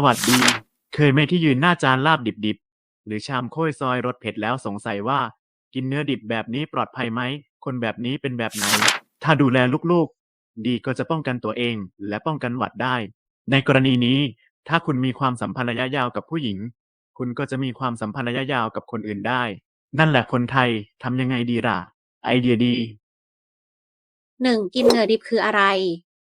สวัสดี เคยไหมที่ยืนหน้าจานลาบดิบๆ หรือชามโค้ยซอยรสเผ็ดแล้วสงสัยว่า กินเนื้อดิบแบบนี้ปลอดภัยไหม คนแบบนี้เป็นแบบไหน ถ้าดูแลลูกๆ ดีก็จะป้องกันตัวเอง และป้องกันหวัดได้ ในกรณีนี้ ถ้าคุณมีความสัมพันธ์ระยะยาวกับผู้หญิง คุณก็จะมีความสัมพันธ์ระยะยาวกับคนอื่นได้ นั่นแหละคนไทยทำยังไงดีล่ะ ไอเดียดี หนึ่งกินเนื้อดิบคืออะไร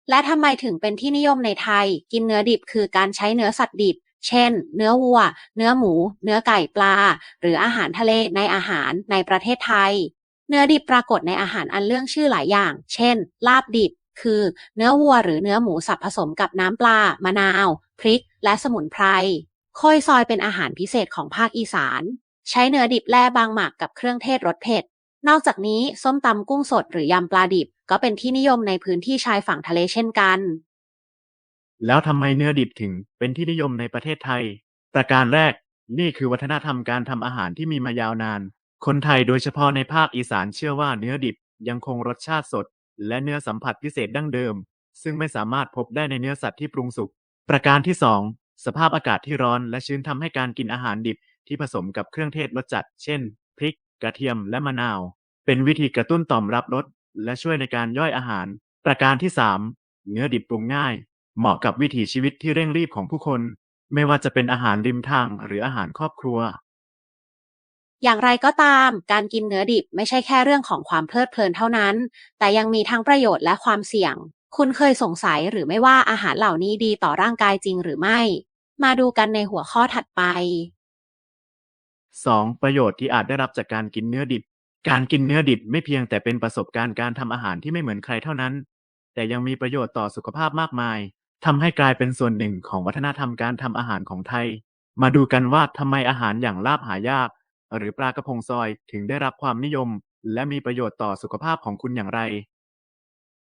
และทำไมถึงเป็นที่นิยมในไทย กินเนื้อดิบคือการใช้เนื้อสัตว์ดิบ เช่น เนื้อวัว เนื้อหมู เนื้อไก่ปลา หรืออาหารทะเลในอาหารในประเทศไทย เนื้อดิบปรากฏในอาหารอันเรื่องชื่อหลายอย่าง เช่น ลาบดิบ คือ เนื้อวัวหรือเนื้อหมูสับผสมกับน้ำปลา มะนาว พริก และสมุนไพรโคยซอยเป็นอาหารพิเศษของภาคอีสาน ใช้เนื้อดิบแล่บางหมักกับเครื่องเทศรสเผ็ด นอกจากนี้ส้มตำกุ้งสดหรือยำปลาดิบ ก็เป็นที่นิยมในพื้นที่ชายฝั่งทะเลเช่นกัน แล้วทำไมเนื้อดิบถึงเป็นที่นิยมในประเทศไทย ประการแรกนี่คือวัฒนธรรมการทำอาหารที่มีมายาวนาน คนไทยโดยเฉพาะในภาคอีสานเชื่อว่าเนื้อดิบยังคงรสชาติสด และเนื้อสัมผัสพิเศษดั้งเดิม ซึ่งไม่สามารถพบได้ในเนื้อสัตว์ที่ปรุงสุก ประการที่สองสภาพอากาศที่ร้อนและชื้นทำให้การกินอาหารดิบที่ผสมกับเครื่องเทศรสจัด เช่น พริก กระเทียมและมะนาว เป็นวิธีกระตุ้นต่อมรับรสและช่วยในการย่อยอาหาร ประการที่สามเนื้อดิบปรุงง่าย เหมาะกับวิถีชีวิตที่เร่งรีบของผู้คน ไม่ว่าจะเป็นอาหารริมทางหรืออาหารครอบครัว อย่างไรก็ตาม การกินเนื้อดิบไม่ใช่แค่เรื่องของความเพลิดเพลินเท่านั้น แต่ยังมีทั้งประโยชน์และความเสี่ยง คุณเคยสงสัยหรือไม่ว่าอาหารเหล่านี้ดีต่อร่างกายจริงหรือไม่ มาดูกันในหัวข้อถัดไป 2. ประโยชน์ที่อาจได้รับจากการกินเนื้อดิบ การกินเนื้อดิบไม่เพียงแต่เป็นประสบการณ์การทำอาหารที่ไม่เหมือนใครเท่านั้น แต่ยังมีประโยชน์ต่อสุขภาพมากมายทำให้กลายเป็นส่วนหนึ่งของวัฒนธรรมการทำอาหารของไทย มาดูกันว่าทำไมอาหารอย่างลาบหายาก หรือปลากระพงซอยถึงได้รับความนิยม และมีประโยชน์ต่อสุขภาพของคุณอย่างไร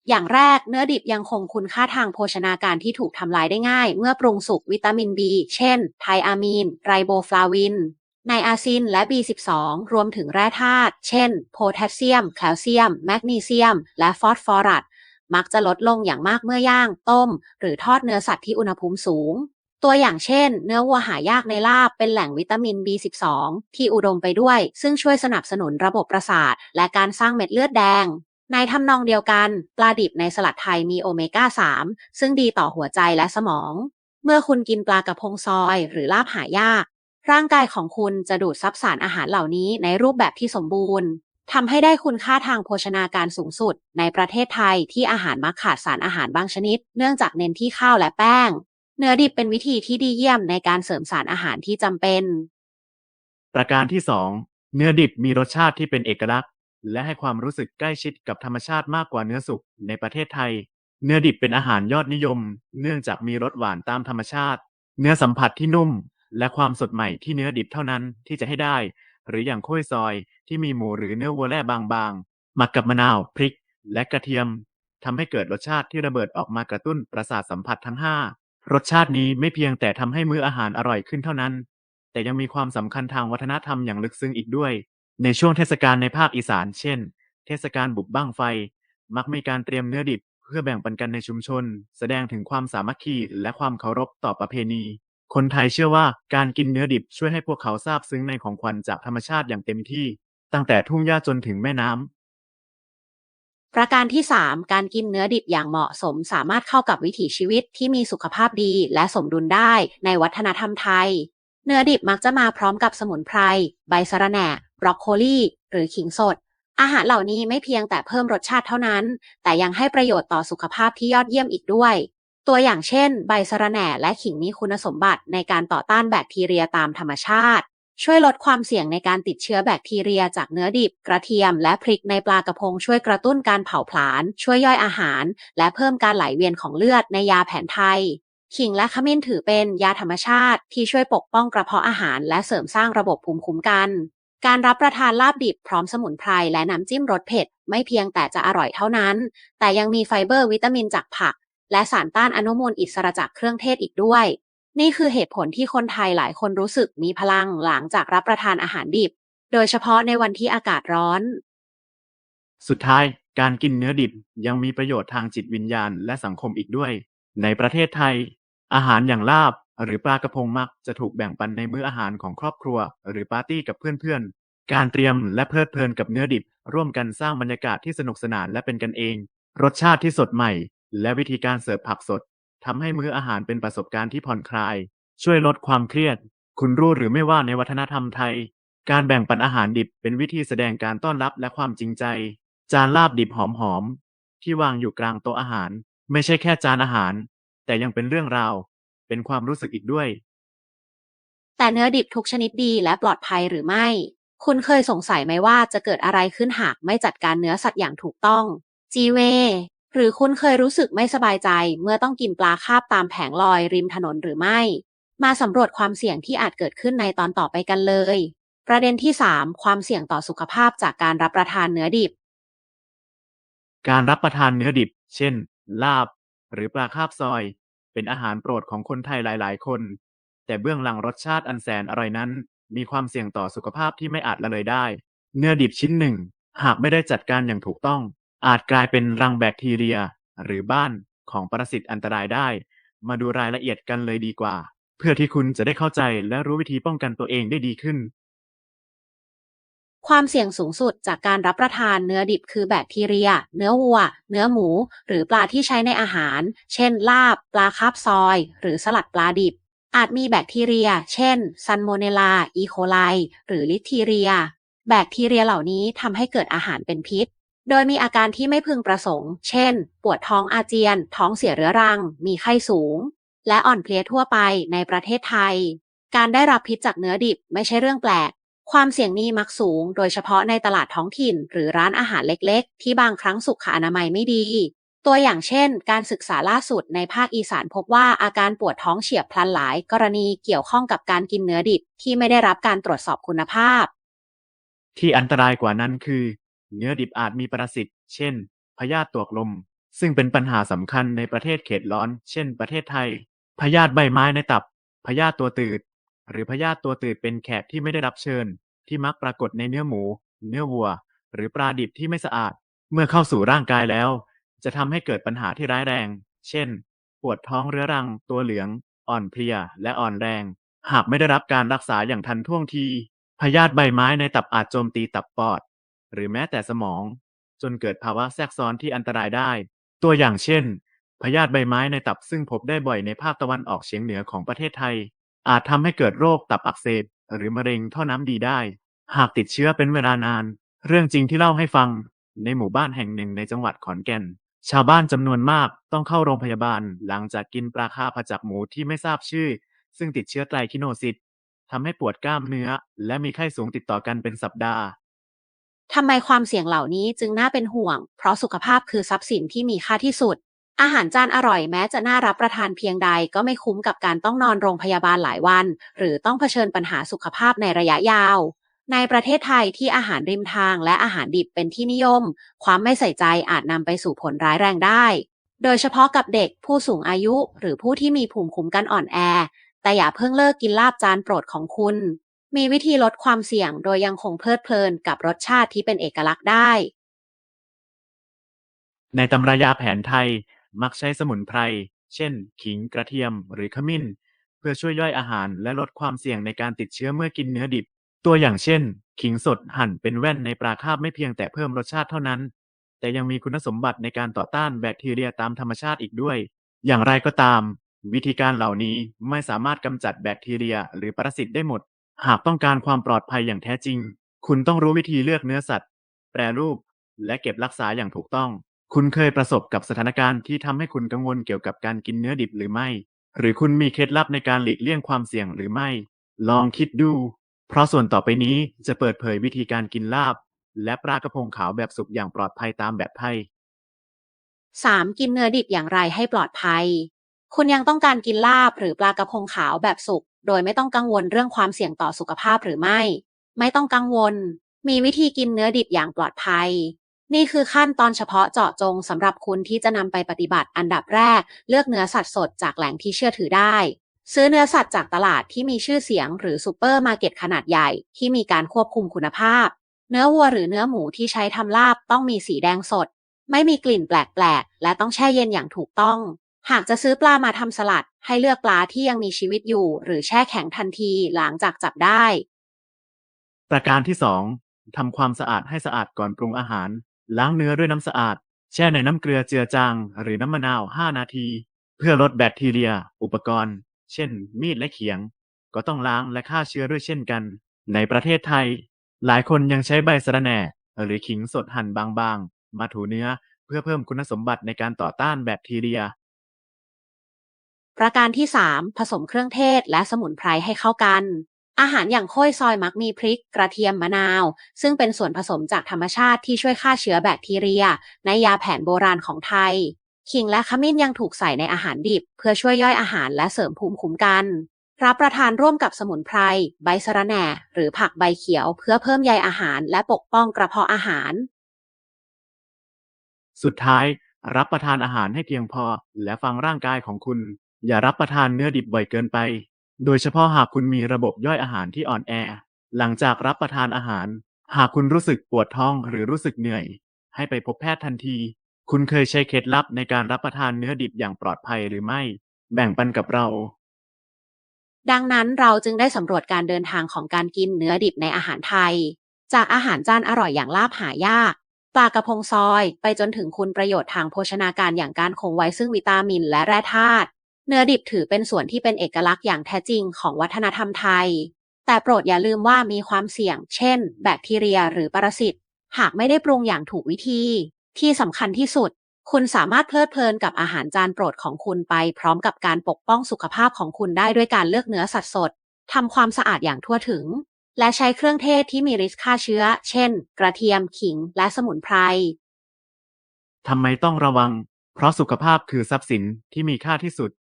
อย่างแรกเนื้อดิบยังคงคุณค่าทางโภชนาการที่ถูกทำลายได้ง่าย เมื่อปรุงสุกวิตามิน B เช่น ไทอามีน ไรโบฟลาวิน ไนอาซินและ B12 รวมถึงแร่ธาตุ เช่น โพแทสเซียม แคลเซียม แมกนีเซียม และฟอสฟอรัส มักจะลดลงอย่างมากเมื่อย่าง ต้ม หรือทอดเนื้อสัตว์ที่อุณหภูมิสูง ตัวอย่างเช่น เนื้อวัวหายากในลาบเป็นแหล่งวิตามิน B12 ที่อุดมไปด้วย ซึ่งช่วยสนับสนุนระบบประสาท และการสร้างเม็ดเลือดแดง ในทำนองเดียวกัน ปลาดิบในสลัดไทยมีโอเมก้า 3 ซึ่งดีต่อหัวใจและสมองเมื่อคุณกินปลากระพงซอยหรือลาบหายาก ร่างกายของคุณจะดูดซับสารอาหารเหล่านี้ในรูปแบบที่สมบูรณ์ทำให้ได้คุณค่าทางโภชนาการสูงสุด ในประเทศไทยที่อาหารมักขาดสารอาหารบางชนิด เนื่องจากเน้นที่ข้าวและแป้ง เนื้อดิบเป็นวิธีที่ดีเยี่ยมในการเสริมสารอาหารที่จำเป็น ประการที่ 2 เนื้อดิบมีรสชาติที่เป็นเอกลักษณ์ และให้ความรู้สึกใกล้ชิดกับธรรมชาติมากกว่าเนื้อสุกในประเทศไทย เนื้อดิบเป็นอาหารยอดนิยม เนื่องจากมีรสหวานตามธรรมชาติ เนื้อสัมผัสที่นุ่ม และความสดใหม่ที่เนื้อดิบเท่านั้นที่จะให้ได้ หรืออย่างโค้ยซอยที่มีหมูหรือเนื้อวัวแล่บางๆหมักกับมะนาวพริก และกระเทียมทำให้เกิดรสชาติที่ระเบิดออกมากระตุ้นประสาทสัมผัสทั้ง 5 รสชาตินี้ไม่เพียงแต่ทำให้มื้ออาหารอร่อยขึ้นเท่านั้น แต่ยังมีความสำคัญทางวัฒนธรรมอย่างลึกซึ้งอีกด้วย ในช่วงเทศกาลในภาคอีสาน เช่น เทศกาลบุบบั้งไฟ มักมีการเตรียมเนื้อดิบ เพื่อแบ่งปันกันในชุมชน แสดงถึงความสามัคคีและความเคารพต่อประเพณี คนไทยเชื่อว่าการกินเนื้อดิบช่วยให้พวกเขาซาบซึ้งในของขวัญจากธรรมชาติอย่างเต็มที่ ตั้งแต่ทุ่งหญ้าจนถึงแม่น้ำ ประการที่ 3 การกินเนื้อดิบอย่างเหมาะสมสามารถเข้ากับวิถีชีวิตที่มีสุขภาพดีและสมดุลได้ในวัฒนธรรมไทย เนื้อดิบมักจะมาพร้อมกับสมุนไพร ใบสะระแหน่ บรอกโคลีหรือขิงสด อาหารเหล่านี้ไม่เพียงแต่เพิ่มรสชาติเท่านั้น แต่ยังให้ประโยชน์ต่อสุขภาพที่ยอดเยี่ยมอีกด้วย ตัวอย่างเช่น ใบสะระแหน่และขิงมีคุณสมบัติในการต่อต้านแบคทีเรียตามธรรมชาติ ช่วยลดความเสี่ยงในการติดเชื้อแบคทีเรียจากเนื้อดิบ กระเทียม และพริกในปลากระพงช่วยกระตุ้นการเผาผลาญช่วยย่อยอาหาร และเพิ่มการไหลเวียนของเลือดในยาแผนไทยขิงและขมิ้นถือเป็นยาธรรมชาติ ที่ช่วยปกป้องกระเพาะอาหาร และเสริมสร้างระบบภูมิคุ้มกัน การรับประทานลาบดิบพร้อมสมุนไพรและน้ำจิ้มรสเผ็ด ไม่เพียงแต่จะอร่อยเท่านั้น แต่ยังมีไฟเบอร์วิตามินจากผัก และสารต้านอนุมูลอิสระจากเครื่องเทศอีกด้วย นี่คือเหตุผลที่คนไทยหลายคนรู้สึกมีพลังหลังจากรับประทานอาหารดิบ โดยเฉพาะในวันที่อากาศร้อน สุดท้ายการกินเนื้อดิบยังมีประโยชน์ทางจิตวิญญาณและสังคมอีกด้วย ในประเทศไทย อาหารอย่างลาบหรือปลากระพงมักจะถูกแบ่งปันในมื้ออาหารของครอบครัว หรือปาร์ตี้กับเพื่อนๆ การเตรียมและเพลิดเพลินกับเนื้อดิบ ร่วมกันสร้างบรรยากาศที่สนุกสนานและเป็นกันเอง รสชาติที่สดใหม่ และวิธีการเสิร์ฟผักสดทำให้มื้ออาหารเป็นประสบการณ์ที่ผ่อนคลาย ช่วยลดความเครียด คุณรู้หรือไม่ว่าในวัฒนธรรมไทย การแบ่งปันอาหารดิบเป็นวิธีแสดงการต้อนรับและความจริงใจ จานลาบดิบหอมๆที่วางอยู่กลางโต๊ะอาหาร ไม่ใช่แค่จานอาหาร แต่ยังเป็นเรื่องราว เป็นความรู้สึกอีกด้วย แต่เนื้อดิบทุกชนิดดีและปลอดภัยหรือไม่ คุณเคยสงสัยไหมว่าจะเกิดอะไรขึ้นหากไม่จัดการเนื้อสัตว์อย่างถูกต้อง จีเว หรือคุณเคยรู้สึกไม่สบายใจ เมื่อต้องกินปลาคาบตามแผงลอยริมถนนหรือไม่ มาสำรวจความเสี่ยงที่อาจเกิดขึ้นในตอนต่อไปกันเลย ประเด็นที่ 3 ความเสี่ยงต่อสุขภาพจากการรับประทานเนื้อดิบ การรับประทานเนื้อดิบ เช่น ลาบ หรือปลาคาบซอย เป็นอาหารโปรดของคนไทยหลาย ๆ คน แต่เบื้องหลังรสชาติอันแสนอร่อยนั้น มีความเสี่ยงต่อสุขภาพที่ไม่อาจละเลยได้ เนื้อดิบชิ้นหนึ่ง หากไม่ได้จัดการอย่างถูกต้อง อาจกลายเป็นรังแบคทีเรีย หรือบ้านของปรสิตอันตรายได้ มาดูรายละเอียดกันเลยดีกว่า เพื่อที่คุณจะได้เข้าใจและรู้วิธีป้องกันตัวเองได้ดีขึ้น ความเสี่ยงสูงสุดจากการรับประทานเนื้อดิบคือแบคทีเรีย เนื้อวัว เนื้อหมู หรือปลาที่ใช้ในอาหาร เช่น ลาบ ปลาคาบซอย หรือสลัดปลาดิบ อาจมีแบคทีเรีย เช่น ซันโมเนลา อีโคไล หรือลิทีเรีย แบคทีเรียเหล่านี้ทำให้เกิดอาหารเป็นพิษ โดยมีอาการที่ไม่พึงประสงค์ เช่น ปวดท้องอาเจียน ท้องเสียเรื้อรัง มีไข้สูง และอ่อนเพลียทั่วไปในประเทศไทย การได้รับพิษจากเนื้อดิบไม่ใช่เรื่องแปลก ความเสี่ยงนี้มักสูง โดยเฉพาะในตลาดท้องถิ่น หรือร้านอาหารเล็กๆ ที่บางครั้งสุขอนามัยไม่ดี ตัวอย่างเช่น การศึกษาล่าสุดในภาคอีสานพบว่าอาการปวดท้องเฉียบพลันหลาย กรณีเกี่ยวข้องกับการกินเนื้อดิบที่ไม่ได้รับการตรวจสอบคุณภาพ ที่อันตรายกว่านั้นคือ เนื้อดิบอาจมีปรสิตเช่น พยาธิตวกลม ซึ่งเป็นปัญหาสำคัญในประเทศเขตร้อน เช่น ประเทศไทย พยาธิใบไม้ในตับ พยาธิตัวตืด หรือพยาธิตัวตืดเป็นแขกที่ไม่ได้รับเชิญ ที่มักปรากฏในเนื้อหมู เนื้อวัว หรือปลาดิบที่ไม่สะอาด เมื่อเข้าสู่ร่างกายแล้ว จะทำให้เกิดปัญหาที่ร้ายแรง เช่น ปวดท้องเรื้อรัง ตัวเหลือง อ่อนเพลีย และอ่อนแรง หากไม่ได้รับการรักษาอย่างทันท่วงที พยาธิใบไม้ในตับอาจโจมตีตับปอด หรือแม้แต่สมอง จนเกิดภาวะแทรกซ้อนที่อันตรายได้ ตัวอย่างเช่น พยาธิใบไม้ในตับซึ่งพบได้บ่อยในภาคตะวันออกเฉียงเหนือของประเทศไทย อาจทำให้เกิดโรคตับอักเสบหรือมะเร็งท่อน้ำดีได้ หากติดเชื้อเป็นเวลานาน เรื่องจริงที่เล่าให้ฟัง ในหมู่บ้านแห่งหนึ่งในจังหวัดขอนแก่น ชาวบ้านจำนวนมากต้องเข้าโรงพยาบาล หลังจากกินปลาคาผัดจากหมูที่ไม่ทราบชื่อ ซึ่งติดเชื้อไตรคิโนซิสทำให้ปวดกล้ามเนื้อ และมีไข้สูงติดต่อกันเป็นสัปดาห์ ทำไมความเสี่ยงเหล่านี้จึงน่าเป็นห่วง เพราะสุขภาพคือทรัพย์สินที่มีค่าที่สุด อาหารจานอร่อยแม้จะน่ารับประทานเพียงใดก็ไม่คุ้มกับการต้องนอนโรงพยาบาลหลายวัน หรือต้องเผชิญปัญหาสุขภาพในระยะยาว ในประเทศไทยที่อาหารริมทางและอาหารดิบเป็นที่นิยม ความไม่ใส่ใจอาจนำไปสู่ผลร้ายแรงได้ โดยเฉพาะกับเด็กผู้สูงอายุ หรือผู้ที่มีภูมิคุ้มกันอ่อนแอ แต่อย่าเพิ่งเลิกกินลาบจานโปรดของคุณ มีวิธีลดความเสี่ยงโดยยังคงเพลิดเพลินกับรสชาติที่เป็นเอกลักษณ์ได้ ในตำรายาแผนไทยมักใช้สมุนไพร เช่น ขิงกระเทียมหรือขมิ้น เพื่อช่วยย่อยอาหารและลดความเสี่ยงในการติดเชื้อเมื่อกินเนื้อดิบ ตัวอย่างเช่น ขิงสดหั่นเป็นแว่นในปลาคาบไม่เพียงแต่เพิ่มรสชาติเท่านั้น แต่ยังมีคุณสมบัติในการต่อต้านแบคทีเรียตามธรรมชาติอีกด้วย อย่างไรก็ตาม วิธีการเหล่านี้ไม่สามารถกำจัดแบคทีเรียหรือปรสิตได้หมด หากต้องการความปลอดภัยอย่างแท้จริง คุณต้องรู้วิธีเลือกเนื้อสัตว์ แปรรูป และเก็บรักษาอย่างถูกต้อง คุณเคยประสบกับสถานการณ์ที่ทำให้คุณกังวลเกี่ยวกับการกินเนื้อดิบหรือไม่ หรือคุณมีเคล็ดลับในการหลีกเลี่ยงความเสี่ยงหรือไม่ ลองคิดดู เพราะส่วนต่อไปนี้จะเปิดเผยวิธีการกินลาบ และปลากระพงขาวแบบสุกอย่างปลอดภัยตามแบบไทย 3. กินเนื้อดิบอย่างไรให้ปลอดภัย คุณยังต้องการกินลาบหรือปลากระพงขาวแบบสุก โดยไม่ต้องกังวลเรื่องความเสี่ยงต่อสุขภาพหรือไม่ ไม่ต้องกังวล มีวิธีกินเนื้อดิบอย่างปลอดภัย นี่คือขั้นตอนเฉพาะเจาะจงสำหรับคุณที่จะนำไปปฏิบัติอันดับแรก เลือกเนื้อสัตว์สดจากแหล่งที่เชื่อถือได้ ซื้อเนื้อสัตว์จากตลาดที่มีชื่อเสียงหรือซูเปอร์มาร์เก็ตขนาดใหญ่ที่มีการควบคุมคุณภาพ เนื้อวัวหรือเนื้อหมูที่ใช้ทำลาบต้องมีสีแดงสด ไม่มีกลิ่นแปลกๆ และต้องแช่เย็นอย่างถูกต้อง หากจะซื้อปลามาทำสลัด ให้เลือกปลาที่ยังมีชีวิตอยู่ หรือแช่แข็งทันทีหลังจากจับได้ ประการที่ 2ทำความสะอาดให้สะอาดก่อนปรุงอาหาร ล้างเนื้อด้วยน้ำสะอาด แช่ในน้ำเกลือเจือจางหรือน้ำมะนาว 5 นาที เพื่อลดแบคทีเรีย อุปกรณ์ เช่น มีดและเขียง ก็ต้องล้างและฆ่าเชื้อด้วยเช่นกัน ในประเทศไทย หลายคนยังใช้ใบสะระแหน่หรือขิงสดหั่นบางๆ มาถูเนื้อเพื่อเพิ่มคุณสมบัติในการต่อต้านแบคทีเรีย ประการที่ 3 ผสมเครื่องเทศและสมุนไพรให้เข้ากัน อาหารอย่างโค้ยซอยมักมีพริก กระเทียมมะนาว ซึ่งเป็นส่วนผสมจากธรรมชาติที่ช่วยฆ่าเชื้อแบคทีเรีย ในยาแผนโบราณของไทย ขิงและขมิ้นยังถูกใส่ในอาหารดิบ เพื่อช่วยย่อยอาหารและเสริมภูมิคุ้มกัน รับประทานร่วมกับสมุนไพร ใบสะระแหน่ หรือผักใบเขียว เพื่อเพิ่มใยอาหารและปกป้องกระเพาะอาหาร สุดท้าย รับประทานอาหารให้เพียงพอ และฟังร่างกายของคุณ อย่ารับประทานเนื้อดิบบ่อยเกินไป โดยเฉพาะหากคุณมีระบบย่อยอาหารที่อ่อนแอ หลังจากรับประทานอาหาร หากคุณรู้สึกปวดท้องหรือรู้สึกเหนื่อย ให้ไปพบแพทย์ทันที คุณเคยใช้เคล็ดลับในการรับประทานเนื้อดิบอย่างปลอดภัยหรือไม่ แบ่งปันกับเรา ดังนั้นเราจึงได้สำรวจการเดินทางของการกินเนื้อดิบในอาหารไทย จากอาหารจานอร่อยอย่างลาบหายากปลากระพงซอย ไปจนถึงคุณประโยชน์ทางโภชนาการอย่างการคงไว้ซึ่งวิตามินและแร่ธาตุ เนื้อดิบถือเป็นส่วนที่เป็นเอกลักษณ์อย่างแท้จริงของวัฒนธรรมไทย แต่โปรดอย่าลืมว่ามีความเสี่ยง เช่น แบคทีเรียหรือปรสิต หากไม่ได้ปรุงอย่างถูกวิธี ที่สำคัญที่สุด คุณสามารถเพลิดเพลินกับอาหารจานโปรดของคุณไป พร้อมกับการปกป้องสุขภาพของคุณได้ด้วยการเลือกเนื้อสัตว์สดทำความสะอาดอย่างทั่วถึง และใช้เครื่องเทศที่มีฤทธิ์ฆ่าเชื้อ เช่น กระเทียม ขิง และสมุนไพรทำไมต้องระวัง เพราะสุขภาพคือทรัพย์สินที่มีค่าที่สุด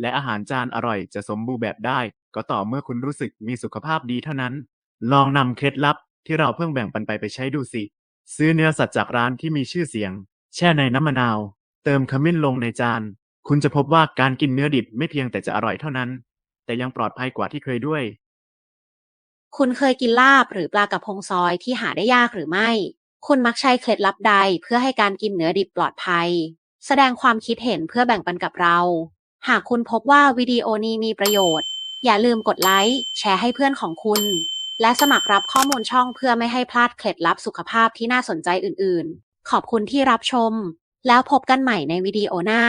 และอาหารจานอร่อยจะสมบูรณ์แบบได้ ก็ต่อเมื่อคุณรู้สึกมีสุขภาพดีเท่านั้น ลองนำเคล็ดลับที่เราเพิ่งแบ่งปันไปไปใช้ดูสิ ซื้อเนื้อสัตว์จากร้านที่มีชื่อเสียง แช่ในน้ำมะนาว เติมขมิ้นลงในจาน คุณจะพบว่าการกินเนื้อดิบไม่เพียงแต่จะอร่อยเท่านั้น แต่ยังปลอดภัยกว่าที่เคยด้วย คุณเคยกินลาบหรือปลากระพงซอยที่หาได้ยากหรือไม่ คุณมักใช้เคล็ดลับใดเพื่อให้การกินเนื้อดิบปลอดภัย แสดงความคิดเห็นเพื่อแบ่งปันกับเรา หากคุณพบว่าวิดีโอนี้มีประโยชน์ อย่าลืมกดไลค์ แชร์ให้เพื่อนของคุณ และสมัครรับข้อมูลช่องเพื่อไม่ให้พลาดเคล็ดลับสุขภาพที่น่าสนใจอื่น ๆ ขอบคุณที่รับชม แล้วพบกันใหม่ในวิดีโอหน้า